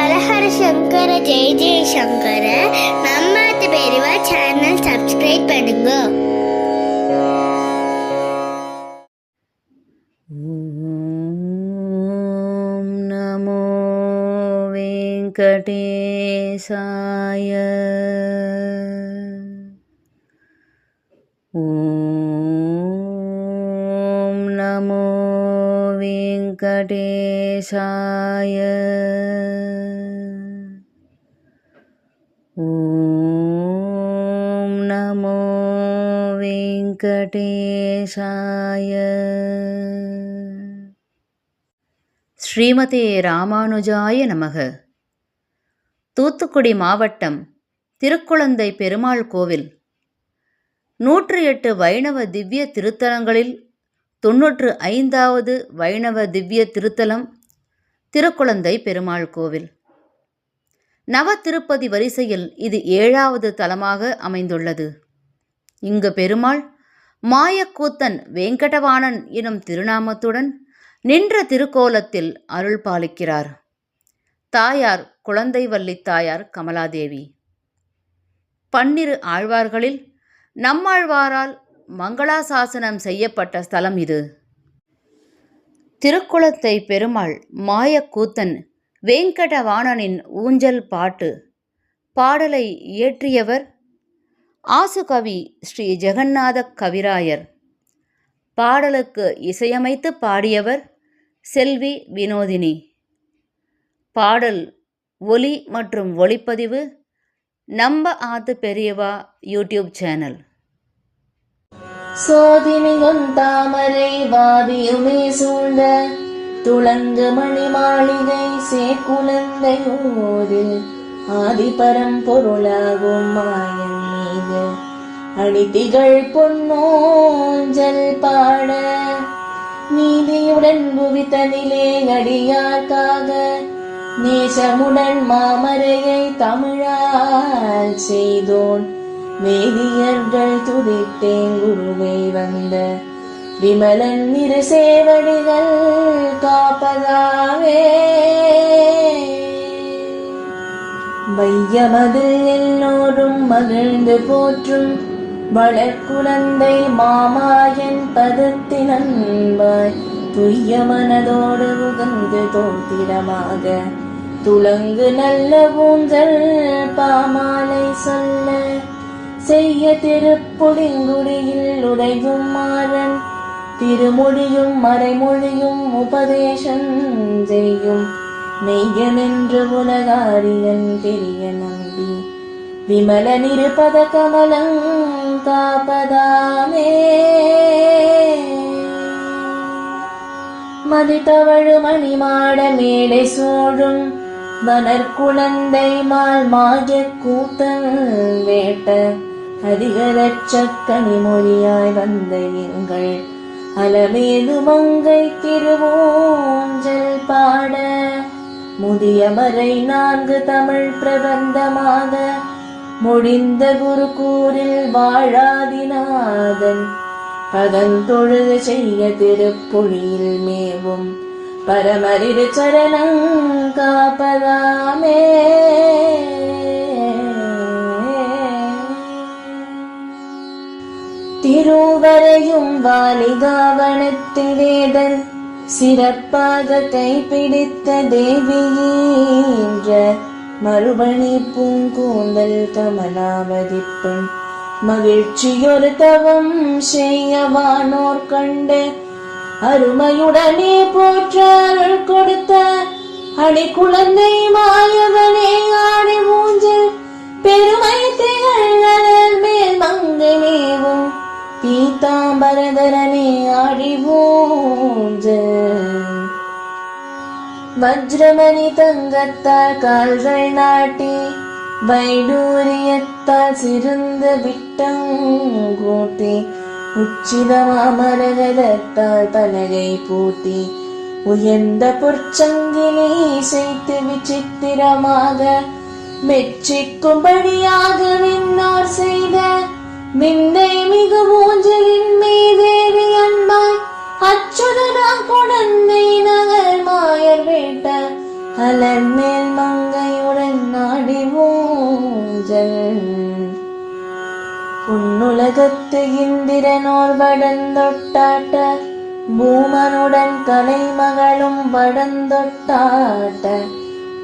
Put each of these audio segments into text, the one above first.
ஹரஹர சங்கர ஜெய ஜெய சங்கர. மம்மாத்து பெரியவா channel subscribe பண்ணுங்க. ஓம் நமோ வெங்கடேசாய. ஓம் நமோ வெங்கடேசாய. வெங்கடேஷாய ஸ்ரீமதி ராமானுஜாய நமக. தூத்துக்குடி மாவட்டம் திருக்குழந்தை பெருமாள் கோவில். நூற்று எட்டு வைணவ திவ்ய திருத்தலங்களில் தொன்னூற்று ஐந்தாவது வைணவ திவ்ய திருத்தலம் திருக்குழந்தை பெருமாள் கோவில். நவ திருப்பதி வரிசையில் இது ஏழாவது தலமாக அமைந்துள்ளது. இங்கு பெருமாள் மாயக்கூத்தன் வேங்கடவாணன் எனும் திருநாமத்துடன் நின்ற திருக்கோலத்தில் அருள் பாலிக்கிறார். தாயார் குழந்தை வள்ளி தாயார் கமலாதேவி. பன்னிரு ஆழ்வார்களில் நம்மாழ்வாரால் மங்களாசாசனம் செய்யப்பட்ட ஸ்தலம் இது. திருக்குளத்தை பெருமாள் மாயக்கூத்தன் வேங்கடவாணனின் ஊஞ்சல் பாட்டு பாடலை இயற்றியவர் ஆசுகவி ஸ்ரீ ஜெகநாத கவிராயர். பாடலுக்கு இசையமைத்து பாடியவர் செல்வி வினோதினி. பாடல் ஒலி மற்றும் ஒளிப்பதிவு நம்ப ஆத்து பெரியவா யூடியூப் சேனல். சோதினியும் தாமரை வாதியுமே சூழ்ந்த துளங்கு மணி மாளிகை சேக்குழந்தையோடு ஆதிபரம் பொருளாகும் மாயன். அணிதிகள் பொன்னோஞ்சல் பாட நீதியுடன் புவித்தனிலே அடியார்க்காக நேசமுடன் மாமரையை தமிழால் செய்தோன். வேதியர்கள் துதித்தேன் குருவை வந்த விமலன் இரு சேவடிகள் காப்பதாவே. வையமது எல்லோரும் மகிழ்ந்து போற்றும் வளர்குழந்தை மாமாயன் பதத்தினன்பாய் துய்ய மனதோடு உகந்து தோத்திரமாக துலங்கு நல்ல ஊஞ்சல் பாமாலை சொல்ல. செய்ய திருப்புடிங்குடியில் உடையும் மாறன். திருமொழியும் மறைமொழியும் உபதேசம் செய்யும் மெய்யமென்று உலகாரியன் தெரிய நம்பி. விமல நிருபத கமலம் காப்பதாமே. மதித்தவழு மணிமாட மேடை சூழும் வனர்குழந்தை மால் மாய கூத்தல் வேட்ட. அதிகரச்சக்கனி மொழியாய் வந்த எங்கள் அலமேது மங்கை திருவோஞ்சல் பாட. முதியமரை நான்கு தமிழ் பிரபந்தமாக முடிந்த குரு குருகூரில் வாழாதிநாதன் பதந்தொழுது செய்ய திருப்பொழியில் மேவும். பரமரிரு சரணம் காப்பதாமே. திருவரையும் வாலிகாவனத்திலேதன் சிறப்பாக கைப்பிடித்த தேவியீன்ற மறுபணி பூங்கூந்தல் கமலாவதிப்பெண். மகிழ்ச்சியொரு தவம் செய்யவானோர் கண்டு அருமையுடனே போற்றாருள் கொடுத்த அடி குழந்தை மாயவனே ஆடி மூஞ்சல் பெருமை திகழல் மேல் மங்கை மேவும் பீதாம்பரதரனே ஆடி வஜ்ரமணி தங்கத்தால் கால்கள் நாட்டி வைடூரியத்தால் சிறந்த விட்டங்கூட்டி உச்சிதமாமரகதத்தால் பலகை பூட்டி உயர்ந்த பொற்சங்கினை செய்து விசித்திரமாக மெச்சிக்கும்படியாக விண்ணோர் செய்த விந்தை மிகு ஊஞ்சலின் மீதேவி அன்பாய். அச்சுதனா குடந்தை நகர் மாயர் வேட்ட அலர் மேல் மங்கையுடன் நாடி ஊஞ்சல் உன்னுலகத்து இந்திரனோர் வடந்தொட்டாட்ட பூமனுடன் கலைமகளும் வடந்தொட்டாட்ட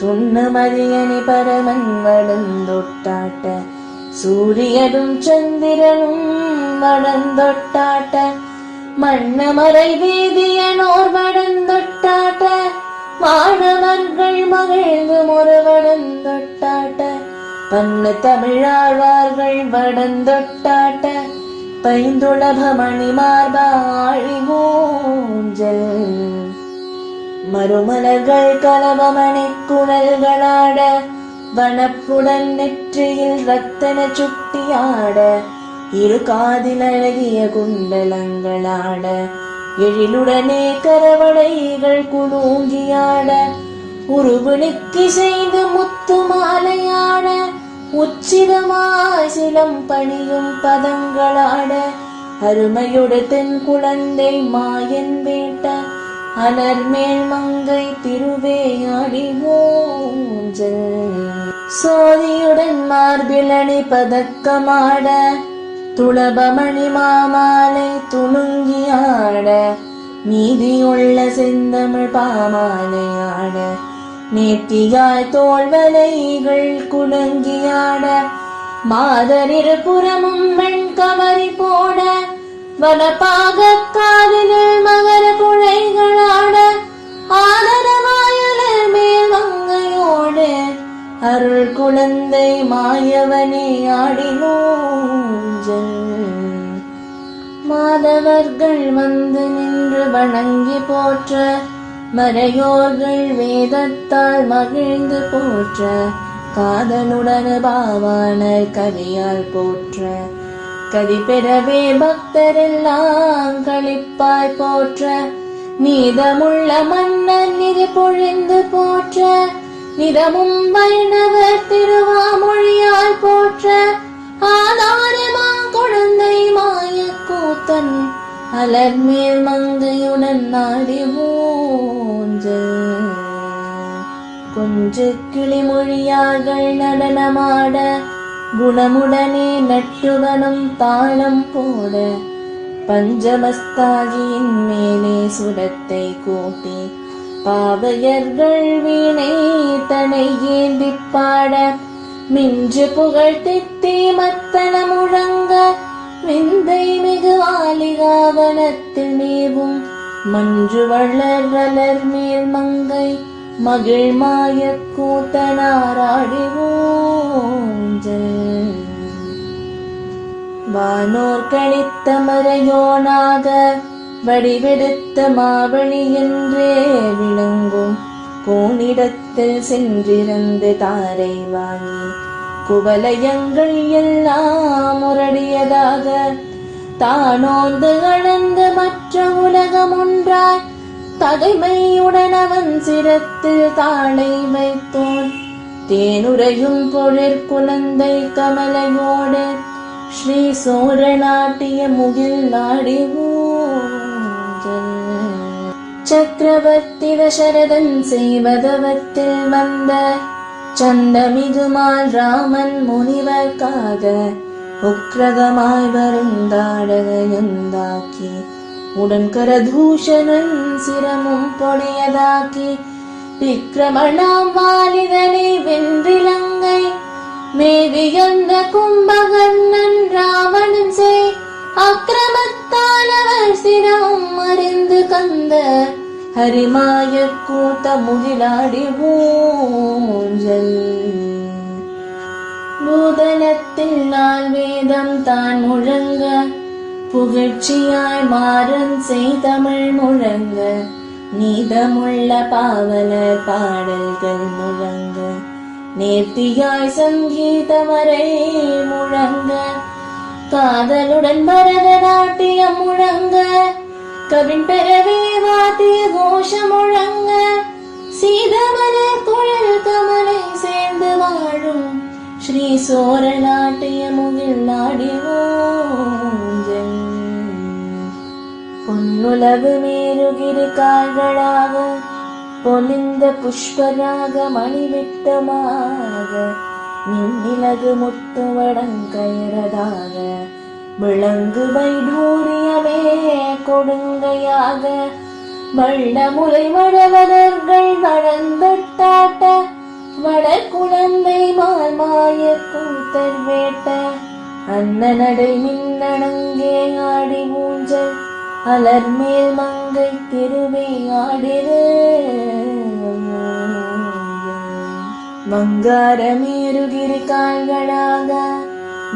துண்ணுமதியணி பரமன் வடந்தொட்டாட்ட. சூரியனும் சந்திரனும் வடந்தொட்டாட்ட மன்னமரை வீதியனோர் வடந்தொட்டாட்ட மாணவர்கள் மகிழ்ந்து முறவடந்தொட்டாட்ட பண்ணு தமிழாழ்வார்கள் வடந்தொட்டாட்ட பைந்துளபமணி மார்பாழி மூஞ்சல் மறுமலர்கள் கலவமணி குழல்களாட வனப்புடன் நெற்றியில் ரத்தன சுட்டியாட இரு காதில் அழகிய குண்டலங்களாட எழிலுடனே கரவளைகள் குலூங்கியாட உருவனுக்கு செய்து முத்து மாலையாட உச்சிதமாய் சிலம் பணியும் பதங்களாட அருமையுட தென் குழந்தை மாயன் வேட்ட அனர்மேல் மங்கை திருவேயாடி மூஞ்சல். சோதியுடன் மார்பிலணி பதக்கமாட துளபமணி மாமாலை துணுங்கி துணுங்கியாட மீதியுள்ள செந்தமிழ் பாமாலையாட நேர்த்தியாய் தோல்வலைகள் குலுங்கியாட மாதரிரு புறமும் வெண்கவரி போட வனப்பாக காதலில் மகர குழைகளாட ஆதரமாயலர் மேல் மங்கையோடு அருள் குழந்தை மாயவனே ஆடினூஞ்சல். மாதவர்கள் வந்து நின்று வணங்கி போற்ற மறையோர்கள் வேதத்தால் மகிழ்ந்து போற்ற காதலுடன் பாவான கவியால் போற்ற. கதி பெறவே பக்தரெல்லாம் களிப்பாய் போற்ற. நீதமுள்ள மன்னன் நிதி பொழிந்து போற்ற. நிதமும் வைணவர் திருவாமொழியால் போற்ற. ஆதாரமா குழந்தை மாய கூத்தன். அலர்மேல் மங்கையுடன் நாடி ஊஞ்சல் கொஞ்சு கிளிமொழியார்கள் நடனமாட. குணமுடனே நட்டுவனும் தாளம் போட பஞ்சமஸ்தாகியின் மேலே சுடத்தை கூட்டி பாவையர்கள் வீணை தனை ஏந்தி பாட மிஞ்சு புகழ் தித்தி மத்தன முழங்க விந்தை மிகு ஆலிகாவனத்தில் மேவும் மஞ்சு வளர் வளர் மேல் மங்கை மகள் மாய கூத்தனாராடி ஊஞ்சல் வானோர் கணித்த மறையோனாக வடிவெடுத்த மாவழி என்றே விளங்கும். கோணிடத்தில் சென்றிருந்து தாரை வாங்கி குவலயங்கள் எல்லாம் முரடியதாக தானோந்து அளந்து மற்ற உலகம் ஒன்றாய் தகைமையுடன் அவன் சிரத்தில் தாளை வைத்தோன். தேனுரையும் பொழிற் குழந்தை கமலையோடு ஸ்ரீ சோழநாட்டிய முகில் நாடி சக்கரவர்த்தி தசரதன் செய்வதவத்தில் வந்த சந்தமிகுமால் ராமன் முனிவர்க்காக உக்ரகமாய் வருந்தாடகையுந்தாக்கி உடன் கரதூஷணன் சிரமும் பொடியதாக்கி விக்கிரமணாம் வாலிதனை வென்றிலங்கை மேவியந்த கும்பகர்ணன் ராவணன் செய் அக்கிரமத்தால் அவர் சிரம் அறிந்து கந்த ஹரிமாய கூத்த முகிலாடி ஊஞ்சல். பூதலத்தில் நாள் வேதம் தான் முழங்க புகழ்ச்சியாய் மாறன் செய்தமிழ் முழங்க நீதமுள்ள பாவலர் பாடல்கள் முழங்க. நேர்த்தியாய் சங்கீதமரை முழங்க காதலுடன் பரதநாட்டியம் முழங்க கவின் பெறவே வாத்திய கோஷம் முழங்க சீதமல குழல் கமலை சேர்ந்து வாழும் ஸ்ரீ சோர நாட்டிய முகில் பொன்னுலவு மேருகிரி கால்களாக பொலிந்த புஷ்பராக மணிவிட்டமாக நின்னிலகு முத்து முத்துவடங்கயரதாக விளங்கு வைடூரியமே கொடுங்கையாக வண்ணமுலை வடவதர்கள் வளர்ந்தொட்டாட்ட வடக்குழந்தை மாய கூத்தர் வேட்ட அன்ன நடை மின்னணங்கே ஆடி ஊஞ்சல் அலர் மேல் மங்கை திருவே ஆடிரு. வங்காரமேருகிரி கால்களாக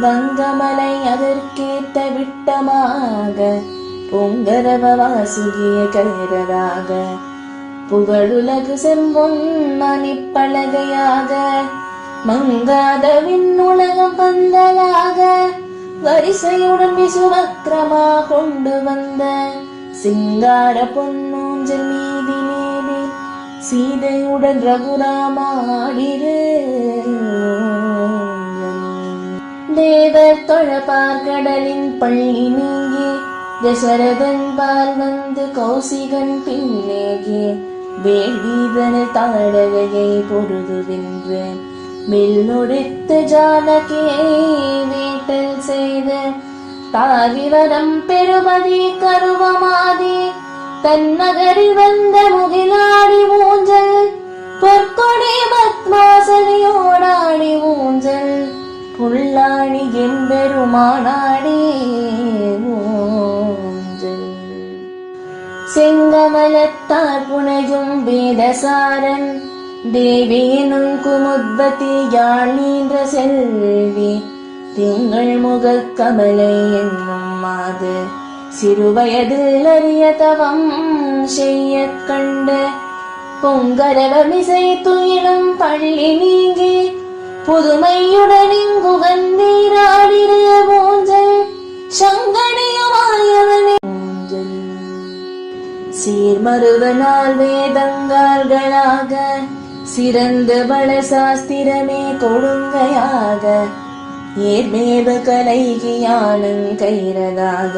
வங்கமலை அதற்கேத்த விட்டமாக பொங்கரவ வாசுகிய கைரராக புகழுலகு செம்பொன் மணிப்பலகையாக மங்காத விண்ணுலகம் பந்தலாக வரிசையுடன் விசுவக்ரமா கொண்டு வந்த சிங்கார பொன்னூஞ்சல் மீதி மேலே சீதையுடன் ரகுராமாடிரு தேவர் தொழப்பார் கடலின் பள்ளி நீங்கி தசரதன் பால் வந்து கௌசிகன் பின்னேகே வேள்வீதன தாழகையை பொழுது வென்று ஜானகேவே ஜானகியை வீட்டல் செய்த தாவிவரம் பெருமதி கருவமாதி தன்னகரில் வந்த முகிலாடி ஊஞ்சல் பொற்கொடி பத்மாசனியோடாடி ஊஞ்சல் புல்லாணி எம்பெருமானாடி ஊஞ்சல். செங்கமலத்தார் புனையும் வேதசாரன் தேவியினும் குமுத்பதி யாழ் நீன்ற செல்வி திங்கள் முகக் கமலை என்னும் மாது சிறுவயதில் அறிய தவம் செய்ய கண்ட பொங்கரவமிசை துயிலும் பள்ளி நீங்கி புதுமையுடன் இங்கு வந்தீராடிய மூஞ்சல் சங்கடியுமாயவனே ஊஞ்சல் சீர்மருவனால் வேதங்கார்களாக சிறந்த பல சாஸ்திரமே கொடுங்கையாக ஏர்மேவ கலைகியானும் கைரதாக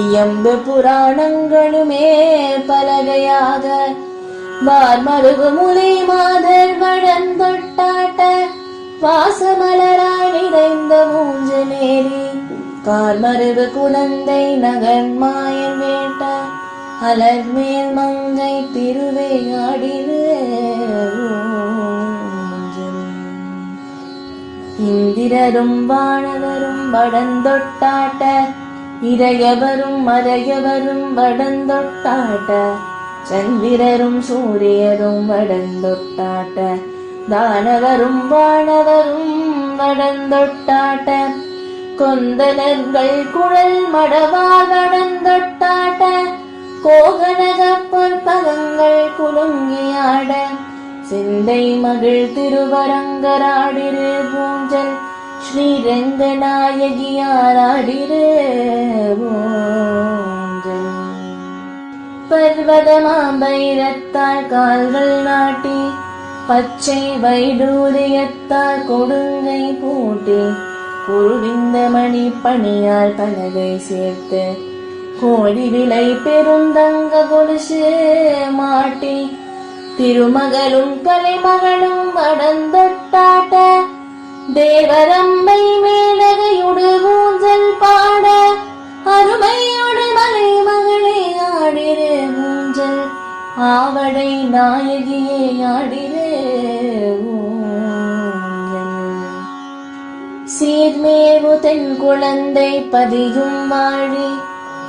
இயம்பு புராணங்களுமே பலகையாக. வார்மருகு முலை மாதர் வழந்தொட்டாட்ட வாசமலராய் நிறைந்த நேரி கார்மருவு குழந்தை நகர் மாயன் வேட்ட. அலர் மேல் மங்கை திருவையாடிரு இந்திரரும் வானவரும் வடந்தொட்டாட்ட இறையவரும் மறையவரும் வடந்தொட்டாட்ட சந்திரரும் சூரியரும் வடந்தொட்டாட்ட தானவரும் வானவரும் வடந்தொட்டாட்ட கொந்தனர்கள் குழல் மடவா வடந்தொட்டாட்ட கோகனக பொற்பகங்கள் குலுங்கியாட சிந்தை மகள் திருவரங்கராடிரு பூஞ்சல் ஸ்ரீரங்கநாயகியாராடிரு பூஞ்சல். பர்வதமாம்பைரத்தால் கால்கள் நாட்டி பச்சை வைடூரியத்தால் கொடுங்கை பூட்டி குருவிந்த மணி பணியால் பலகை சேர்த்து கோடி விலை பெருந்தங்க கொலுசு மாட்டி திருமகளும் கலைமகளும் அடந்தொட்டாட்ட தேவரம்மை மேலகையுடு ஊஞ்சல் பாட அருமையோடு மலை மகளே ஆடிரே ஊஞ்சல் ஆவடை நாயகியே ஆடிரே சீர்மேவு தென் குழந்தை பதியும் வாழி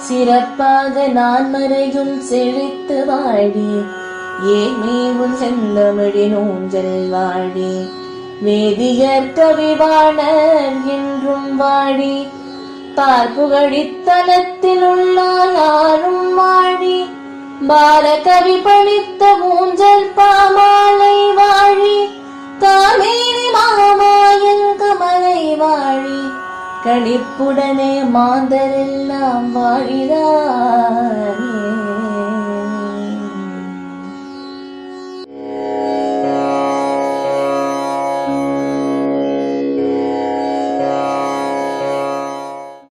சிறப்பாக நான் மறையும் செழித்து வாழி. ஏமேவும் செந்தமிழின் ஊஞ்சல் வாழி வேதியர் கவிவாணர் என்றும் வாழி பார்ப்புகழித்தலத்தில் உள்ளார் யாரும் வாழி பாலகவி பணித்த மூஞ்சல் பாமாலை வாழி. காமேரி மாமாயன் கமலை வாழி. களிப்புடனே மாந்தரெல்லாம் வாழிதான்